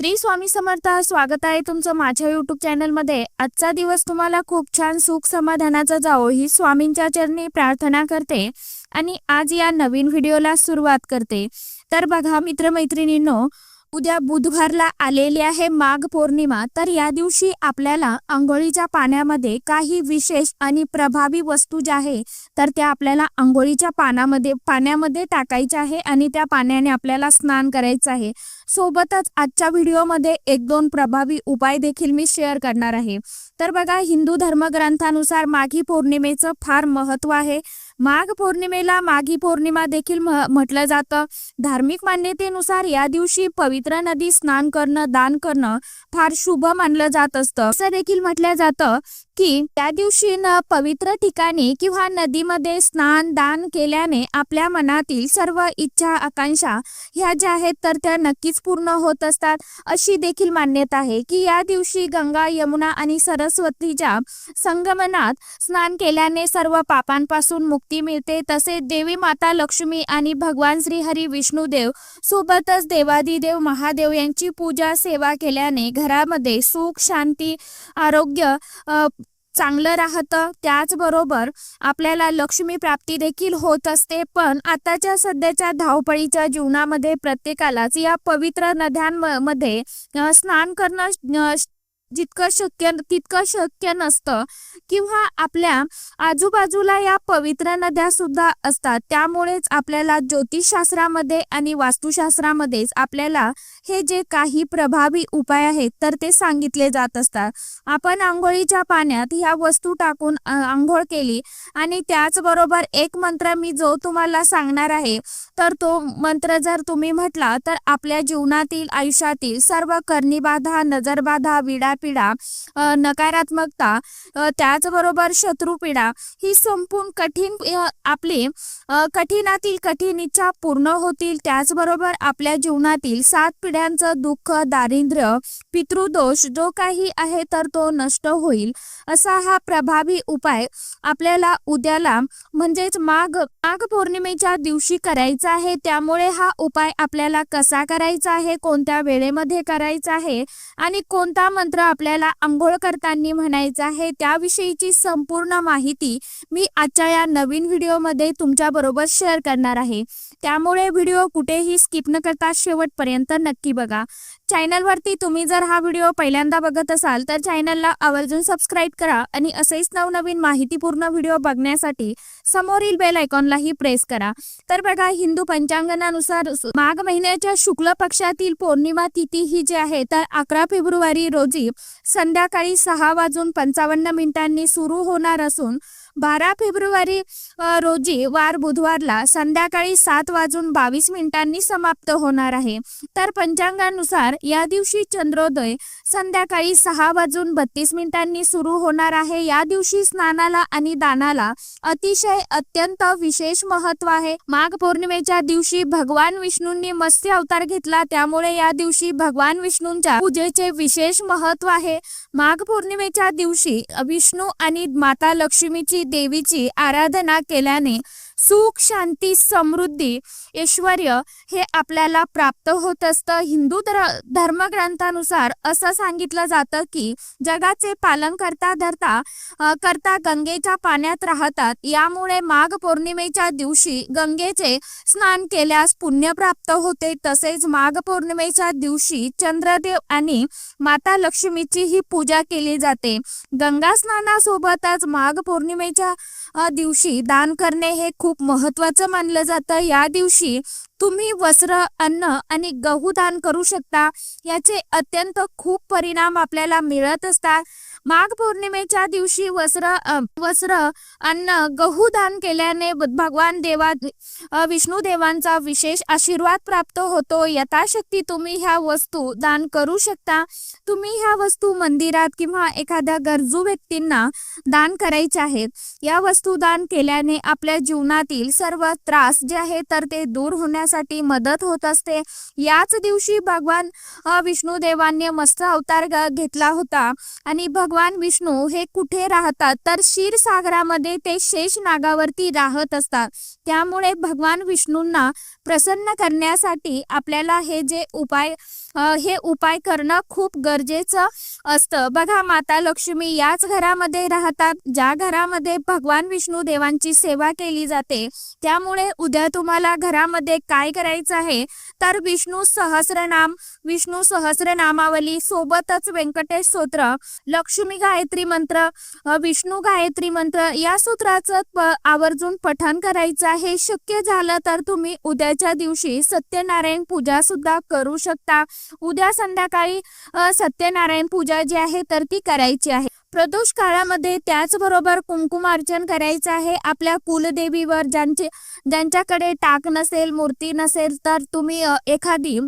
श्री स्वामी समर्थ स्वागत आहे तुमचं माझ्या युट्यूब चॅनलमध्ये आजचा दिवस तुम्हाला खूप छान सुख समाधानाचा जावो ही स्वामींच्या चरणी प्रार्थना करते आणि आज या नवीन व्हिडिओला सुरुवात करते. तर बघा मित्रमैत्रिणींनो उद्या बुधवारला आलेली आहे माघ पौर्णिमा. तर या दिवशी आपल्याला आंघोळीच्या पाण्यामध्ये काही विशेष आणि प्रभावी वस्तू ज्या आहे तर त्या आपल्याला आंघोळीच्या पानामध्ये पाण्यामध्ये टाकायच्या आहे आणि त्या पाण्याने आपल्याला स्नान करायचं आहे. सोबतच आजच्या व्हिडिओमध्ये एक दोन प्रभावी उपाय देखील मी शेअर करणार आहे. तर बघा हिंदू धर्मग्रंथानुसार माघी पौर्णिमेचं फार महत्त्व आहे. माघ पौर्णिमेला माघी पौर्णिमा देखील म्हटलं जातं. धार्मिक मान्यतेनुसार या दिवशी पवित्र नदी स्नान करणं दान करणं फार शुभ मानलं जात असतं. असं देखील म्हटलं जातं की त्या दिवशी न पवित्र ठिकाणी किंवा नदी नदीमध्ये स्नान दान केल्याने आपल्या मनातील सर्व इच्छा आकांक्षा ह्या ज्या आहेत तर त्या नक्कीच पूर्ण होत असतात. अशी देखील मान्यता आहे की या दिवशी गंगा यमुना आणि सरस्वतीच्या संगमनात स्नान केल्याने सर्व पापांपासून मुक्ती मिळते. तसेच देवी माता लक्ष्मी आणि भगवान श्री हरी विष्णुदेव सोबतच देवादिदेव महादेव यांची पूजा सेवा केल्याने घरामध्ये सुख शांती आरोग्य चांगलं राहतं त्याचबरोबर आपल्याला लक्ष्मी प्राप्ती देखील होत असते. पण आताच्या सध्याच्या धावपळीच्या जीवनामध्ये प्रत्येकालाच या पवित्र नद्यांमध्ये स्नान करणं जितकं शक्य तितकं शक्य नसतं. किंवा आपल्या आजूबाजूला या पवित्र नद्या सुद्धा असतात. त्यामुळेच आपल्याला ज्योतिषशास्त्रामध्ये आणि वास्तुशास्त्रामध्येच आपल्याला हे जे काही प्रभावी उपाय आहेत तर ते सांगितले जात असतात. आपण आंघोळीच्या पाण्यात ह्या वस्तू टाकून आंघोळ केली आणि त्याचबरोबर एक मंत्र मी जो तुम्हाला सांगणार आहे तर तो मंत्र जर तुम्ही म्हटला तर आपल्या जीवनातील आयुष्यातील सर्व करणीबाधा नजरबाधा विडा पिढा नकारात्मकता अ, त्याचबरोबर शत्रुपीडा ही संपूर्ण कठीण आपली कठीणातील कठीण इच्छा पूर्ण होतील. त्याचबरोबर आपल्या जीवनातील सात पिढ्यांचं दुःख दारिद्र्य पितृदोष जो काही आहे तर तो नष्ट होईल. असा हा प्रभावी उपाय आपल्याला उद्याला म्हणजेच माघ माघ पौर्णिमेच्या दिवशी करायचा आहे. त्यामुळे हा उपाय आपल्याला कसा करायचा आहे? कोणत्या वेळेमध्ये करायचा आहे? आणि कोणता मंत्र आपल्याला आंघोळ करताना म्हणायचं आहे त्याविषयीची संपूर्ण माहिती मी आजच्या या नवीन व्हिडिओमध्ये तुमच्या बरोबर शेअर करणार आहे. त्यामुळे व्हिडिओ कुठेही स्किप न करता शेवटपर्यंत नक्की बघा. चॅनलवरती तुम्ही जर हा व्हिडिओ पहिल्यांदा बघत असाल तर चॅनलला आवर्जून सबस्क्राईब करा आणि असेच नवनवीन माहितीपूर्ण व्हिडिओ बघण्यासाठी समोरील बेल आयकॉनलाही प्रेस करा. तर बघा हिंदू पंचांगणानुसार माघ महिन्याच्या शुक्ल पक्षातील पौर्णिमा तिथी ही जी आहे तर अकरा फेब्रुवारी रोजी संध्याकाळी सहा वाजून पंचावन्न मिनिटांनी सुरू होणार असून बारा फेब्रुवारी रोजी वार बुधवारला संध्याकाळी सात वाजून बावीस मिनिटांनी समाप्त होणार आहे. तर पंचांगानुसार या दिवशी चंद्रोदय संध्याकाळी सहा वाजून बत्तीस मिनिटांनी सुरू होणार आहे. या दिवशी स्नानाला आणि दानाला अतिशय अत्यंत विशेष महत्त्व आहे. माघ पौर्णिमेच्या दिवशी भगवान विष्णूंनी मत्स्य अवतार घेतला. त्यामुळे या दिवशी भगवान विष्णूंच्या पूजेचे विशेष महत्त्व आहे. माघ पौर्णिमेच्या दिवशी विष्णू आणि माता लक्ष्मीची देवीची आराधना केल्याने सुख शांती समृद्धी ऐश्वर हे आपल्याला प्राप्त होत असतं. हिंदू धर्मग्रंथानुसार असं सांगितलं जातं की जगाचे पालन करता धरता करता गंगेच्या पाण्यात राहतात. यामुळे माघ पौर्णिमेच्या दिवशी गंगेचे स्नान केल्यास पुण्य प्राप्त होते. तसेच माघ पौर्णिमेच्या दिवशी चंद्रदेव आणि माता लक्ष्मीची ही पूजा केली जाते. गंगा स्नानासोबतच माघ पौर्णिमेच्या दिवशी दान करणे हे खूप खूप महत्वाचं मानलं जातं. या दिवशी तुम्ही वस्त्र अन्न आणि गहू दान करू शकता. याचे अत्यंत खूप परिणाम आपल्याला मिळत असतात. माघ पौर्णिमेच्या दिवशी वस्त्र वस्त्र अन्न गहू दान केल्याने भगवान देवा विष्णू देवांचा विशेष आशीर्वाद प्राप्त होतो. यथाशक्ती तुम्ही ह्या वस्तू दान करू शकता. तुम्ही ह्या वस्तू मंदिरात किंवा एखाद्या गरजू व्यक्तींना दान करायच्या आहेत. या वस्तू दान केल्याने आपल्या जीवनातील सर्व त्रास जे आहे तर ते दूर होण्यासाठी मदत होत असते. याच दिवशी भगवान विष्णू देवांनी मस्त अवतार घेतला होता. आणि भगवान विष्णू हे कुठे राहतात? तर क्षीरसागरामध्ये ते शेष नागावरती राहत असतात. त्यामुळे भगवान विष्णूंना प्रसन्न करण्यासाठी आपल्याला हे जे उपाय हे उपाय करणं खूप गरजेचं असतं. बघा माता लक्ष्मी याच घरामध्ये राहतात ज्या घरामध्ये भगवान विष्णू देवांची सेवा केली जाते. त्यामुळे उद्या तुम्हाला घरामध्ये काय करायचं आहे? तर विष्णू सहस्रनाम विष्णू सहस्रनामावली सोबतच व्यंकटेश स्तोत्र लक्ष्मी गायत्री मंत्र विष्णू गायत्री मंत्र या सूत्राचं आवर्जून पठण करायचं आहे. शक्य झालं तर तुम्ही उद्याच्या दिवशी सत्यनारायण पूजा सुद्धा करू शकता. उद्या संध्याकाळी सत्यनारायण पूजा जी आहे तर ती करायची आहे. प्रदोष काळामध्ये त्याचबरोबर कुंकुमार्चन करायचं आहे. आपल्या कुलदेवीवर ज्यांचे ज्यांच्याकडे टाक नसेल मूर्ती नसेल तर तुम्ही एखादी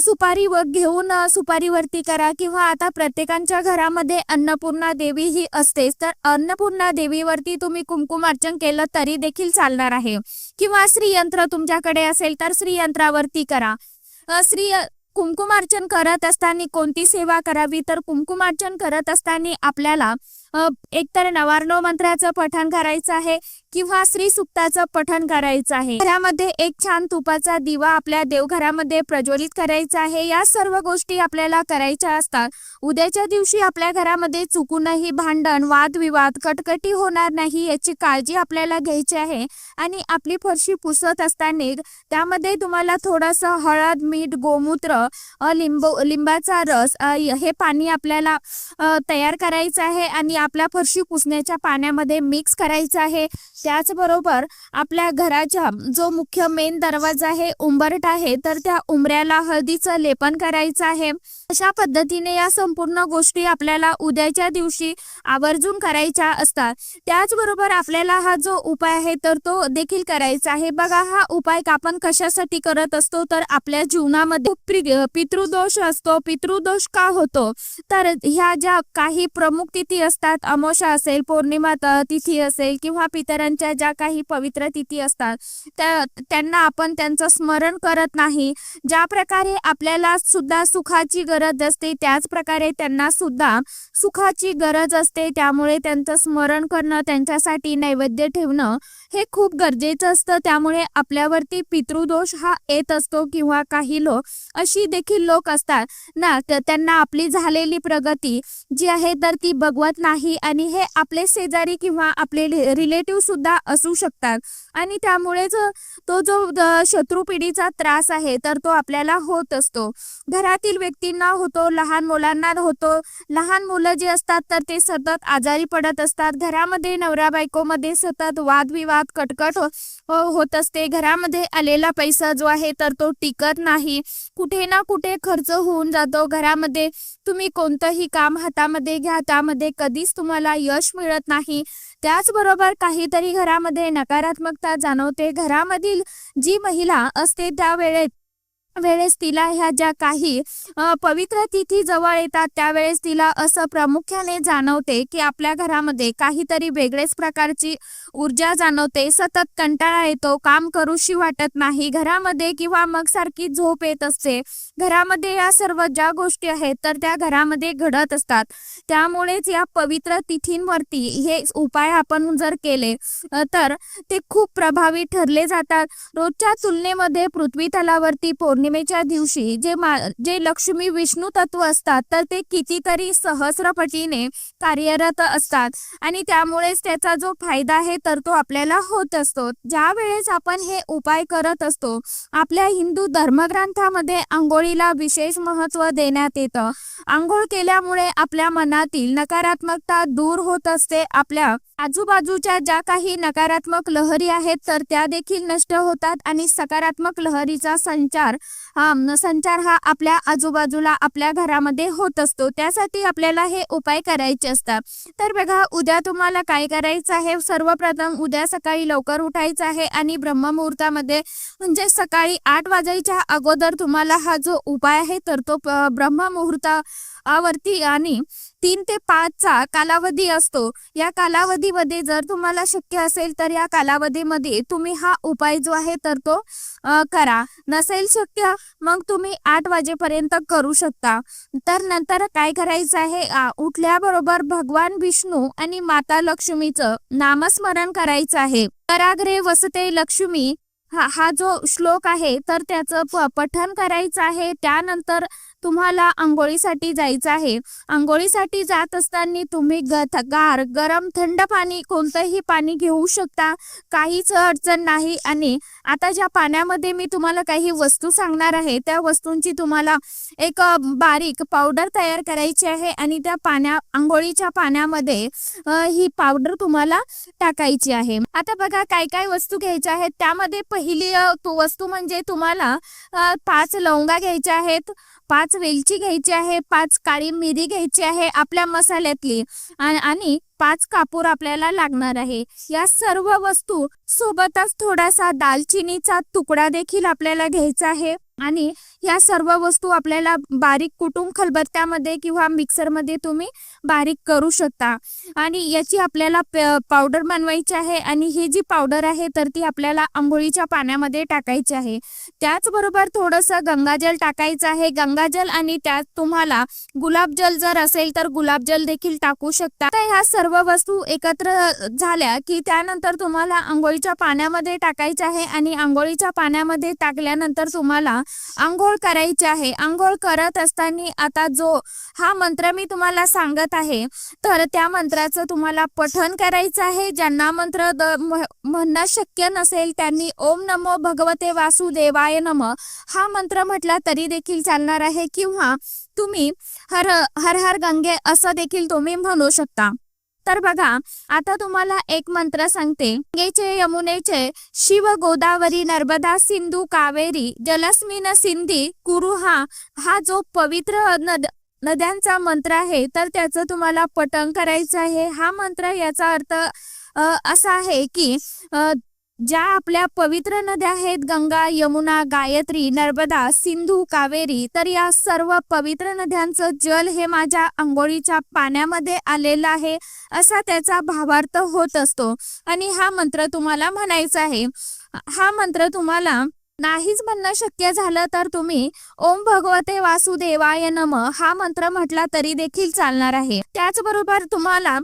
सुपारी व घेऊन सुपारीवरती करा किंवा आता प्रत्येकांच्या घरामध्ये अन्नपूर्णा देवी ही असतेच तर अन्नपूर्णा देवीवरती तुम्ही कुंकुमार्चन केलं तरी देखील चालणार आहे. किंवा श्रीयंत्र तुमच्याकडे असेल तर श्रीयंत्रावरती करा. श्री कुंकुमार्चन करत असताना कोणती सेवा करावी? तर कुंकुमार्चन करत असताना आपल्याला एकतर नवार्णव मंत्राचं पठण करायचं आहे किंवा श्री सुक्ताचं पठण करायचं आहे. घरामध्ये एक छान तुपाचा दिवा आपल्या देवघरामध्ये प्रज्वलित करायचा आहे. या सर्व गोष्टी आपल्याला करायच्या असतात. उद्याच्या दिवशी आपल्या घरामध्ये चुकूनही भांडण वादविवाद कटकटी होणार नाही याची काळजी आपल्याला घ्यायची आहे आणि आपली फरशी पुसत असताना त्यामध्ये तुम्हाला थोडंसं हळद मीठ गोमूत्र लिंबू लिंबाचा रस हे पाणी आपल्याला तयार करायचं आहे आणि आपल्या फरशी पुसण्याच्या पाण्यामध्ये मिक्स करायचं आहे. त्याचबरोबर आपल्या घराच्या जो मुख्य मेन दरवाजा आहे उंबरट आहे तर त्या उंबऱ्याला हळदीचं लेपन करायचं आहे. अशा पद्धतीने या संपूर्ण गोष्टी आपल्याला उद्याच्या दिवशी आवर्जून करायच्या असतात. त्याचबरोबर आपल्याला हा जो उपाय आहे तर तो देखील करायचा आहे. बघा हा उपाय आपण कशासाठी करत असतो तर आपल्या जीवनामध्ये पितृदोष असतो. पितृदोष का होतो? तर ह्या ज्या काही प्रमुख तिथी असतात अमोषा असेल पौर्णिमा तिथी असेल किंवा पितरांच्या ज्या काही पवित्र तिथी असतात त्या त्यांना आपण त्यांचं स्मरण करत नाही. ज्या प्रकारे आपल्याला सुद्धा सुखाची गरज असते त्याच प्रकारे त्यांना सुद्धा सुखाची गरज असते. त्यामुळे त्यांचं स्मरण करणं त्यांच्यासाठी नैवेद्य ठेवणं हे खूप गरजेचं असतं. त्यामुळे आपल्यावरती पितृदोष हा येत असतो किंवा काही लोक अशी देखील लोक असतात. ना त्यांना आपली झालेली प्रगती जी आहे तर ती बघवत नाही. आणि हे आपले शेजारी किंवा आपले रिलेटिव्ह सुद्धा असू शकतात. आणि त्यामुळेच तो जो शत्रू पिढीचा त्रास आहे तर तो आपल्याला होत असतो. घरातील व्यक्तींना होतो लहान मुलांना होतो. लहान मुलं जे असतात तर ते सतत आजारी पडत असतात. घरामध्ये नवरा बायकोमध्ये सतत वादविवाद कटकट हो- होत असते. घरामध्ये आलेला पैसा जो आहे तर तो टिकत नाही. कुठे ना कुठे खर्च होऊन जातो. घरामध्ये तुम्ही कोणतंही काम हातामध्ये घ्या. त्यामध्ये कधीच तुम्हाला यश मिळत नाही. त्याचबरोबर काहीतरी घरामध्ये नकारात्मकता जाणवते. घरामधील जी महिला असते त्या वेळेत वेळेस तिला ह्या ज्या काही पवित्र तिथी जवळ येतात त्यावेळेस तिला असं प्रामुख्याने जाणवते की आपल्या घरामध्ये काहीतरी वेगळेच प्रकारची ऊर्जा जाणवते सतत कंटाळा येतो काम करूशी वाटत नाही घरामध्ये किंवा मग सारखी झोप येत असते. घरामध्ये या सर्व ज्या गोष्टी आहेत तर त्या घरामध्ये घडत असतात. त्यामुळेच या पवित्र तिथींवरती हे उपाय आपण जर केले तर ते खूप प्रभावी ठरले जातात. रोजच्या तुलनेमध्ये पृथ्वी तलावरती पौर्णिमेच्या दिवशी जे मा जे लक्ष्मी विष्णू तत्व असतात तर ते कितीतरी सहस्रपटीने कार्यरत असतात. आणि त्यामुळेच त्याचा जो फायदा आहे तर तो आपल्याला होत असतो. ज्या वेळेस आपण हे उपाय करत असतो आपल्या हिंदू धर्मग्रंथामध्ये आंघोळीला विशेष महत्त्व देण्यात येतं. आंघोळ केल्यामुळे आपल्या मनातील नकारात्मकता दूर होत असते आपल्या आजूबाजूच्या ज्या काही नकारात्मक लहरी आहेत तर त्या देखील नष्ट होतात आणि सकारात्मक लहरीचा संचार हा संचार हा आपल्या आजूबाजूला आपल्या घरामध्ये होत असतो. त्यासाठी आपल्याला हे उपाय करायचे असतात. तर बघा उद्या तुम्हाला काय करायचं आहे? सर्वप्रथम उद्या सकाळी लवकर उठायचं आहे आणि ब्रह्ममुहूर्तामध्ये म्हणजे सकाळी आठ वाजायच्या अगोदर तुम्हाला हा जो उपाय आहे तर तो प- ब्रह्ममुहूर्तावरती आणि तीन ते पाचचा कालावधी असतो. या कालावधीमध्ये जर तुम्हाला शक्य असेल तर या कालावधीमध्ये तुम्ही हा उपाय जो आहे तर तो करा. नसेल शक्य मग तुम्ही आठ वाजेपर्यंत करू शकता. तर नंतर काय करायचं आहे? उठल्याबरोबर भगवान विष्णू आणि माता लक्ष्मीचं नामस्मरण करायचं आहे. कराग्रे वसते लक्ष्मी हा हा जो श्लोक आहे तर त्याचं प करायचं आहे. त्यानंतर तुम्हाला आंघोळीसाठी जायचं आहे. आंघोळीसाठी जात असताना तुम्ही ग थ- गार गरम थंड पाणी कोणतंही पाणी घेऊ शकता. काहीच अडचण नाही. आणि आता ज्या पाण्यामध्ये मी तुम्हाला काही वस्तू सांगणार आहे त्या वस्तूंची तुम्हाला एक बारीक पावडर तयार करायची आहे. आणि त्या पाण्या आंघोळीच्या पाण्यामध्ये ही पावडर तुम्हाला टाकायची आहे. आता बघा काय काय वस्तू घ्यायच्या आहेत. त्यामध्ये पहिली वस्तू म्हणजे तुम्हाला पाच लवंगा घ्यायच्या आहेत. पाच वेलची घ्यायची आहे पाच काळी मिरी घ्यायची आहे आपल्या मसाल्यातली. आणि पाच कापूर आपल्याला लागणार आहे. या सर्व वस्तू सोबतच थोडासा दालचिनीचा तुकडा देखील आपल्याला घ्यायचा आहे. आणि या सर्व वस्तू आपल्याला बारीक कुटुंब खलबत्त्यामध्ये किंवा मिक्सरमध्ये तुम्ही बारीक करू शकता. आणि याची आपल्याला पावडर बनवायची आहे आणि ही जी पावडर आहे तर ती आपल्याला आंघोळीच्या पाण्यामध्ये टाकायची आहे. त्याचबरोबर थोडंसं गंगाजल टाकायचं आहे. गंगाजल आणि त्यात तुम्हाला गुलाबजल जर असेल तर गुलाबजल देखील टाकू शकता. तर ह्या सर्व वस्तू एकत्र झाल्या की त्यानंतर तुम्हाला आंघोळीच्या पाण्यामध्ये टाकायचे आहे आणि आंघोळीच्या पाण्यामध्ये टाकल्यानंतर तुम्हाला आंघोळ करायची आहे. आंघोळ करत असताना आता जो हा मंत्र मी तुम्हाला सांगत आहे तर त्या मंत्राचं तुम्हाला पठन करायचं आहे. ज्यांना मंत्र म्हणणं शक्य नसेल त्यांनी ओम नमो भगवते वासुदेवाय नम हा मंत्र म्हटला तरी देखील चालणार आहे. किंवा तुम्ही हर हर हर गंगे असं देखील तुम्ही म्हणू शकता. तर बघा आता तुम्हाला एक मंत्र सांगते. गंगेचे यमुनेचे शिव गोदावरी नर्मदा सिंधू कावेरी जलस्मिन सिंधी कुरुहा हा जो पवित्र नद नद्यांचा मंत्र आहे तर त्याचं तुम्हाला पठण करायचं आहे. हा मंत्र याचा अर्थ असा आहे की ज्या आपल्या पवित्र नद्या आहेत गंगा यमुना गायत्री नर्मदा सिंधू कावेरी तर या सर्व पवित्र नद्यांचं जल हे माझ्या आंघोळीच्या पाण्यामध्ये आलेलं आहे असा त्याचा भावार्थ होत असतो. आणि हा मंत्र तुम्हाला म्हणायचा आहे. हा मंत्र तुम्हाला नाहीच म्हणणं शक्य झालं तर तुम्ही ओम भगवते वासुदेवाय नम हा मंत्र म्हटला तरी देखील चालणार आहे. त्याचबरोबर तुम्हाला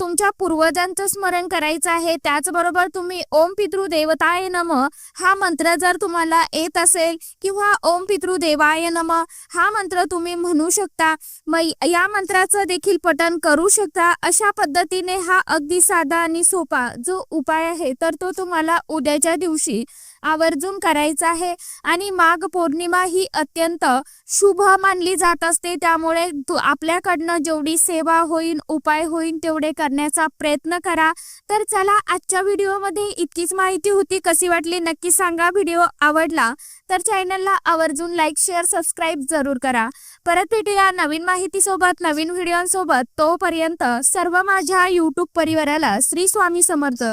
तुमच्या पूर्वजांचं स्मरण करायचं आहे. त्याचबरोबर तुम्ही ओम पितृदेवताय नम हा मंत्र जर तुम्हाला येत असेल किंवा ओम पितृदेवाय नम हा मंत्र तुम्ही म्हणू शकता. मग या मंत्राचं देखील पठन करू शकता. अशा पद्धतीने हा अगदी साधा आणि सोपा जो उपाय आहे तर तो तुम्हाला उद्याच्या दिवशी आवर्जून करायचं आहे. आणि माघ पौर्णिमा ही अत्यंत शुभ मानली जात असते. त्यामुळे तू आपल्याकडनं जेवढी सेवा होईल उपाय होईल तेवढे करण्याचा प्रयत्न करा. तर चला आजच्या व्हिडिओमध्ये इतकीच माहिती होती. कशी वाटली नक्की सांगा. व्हिडिओ आवडला तर चॅनलला आवर्जून लाईक शेअर सबस्क्राईब जरूर करा. परत भेटूया नवीन माहितीसोबत नवीन व्हिडिओसोबत. तोपर्यंत सर्व माझ्या यूट्यूब परिवाराला श्री स्वामी समर्थ.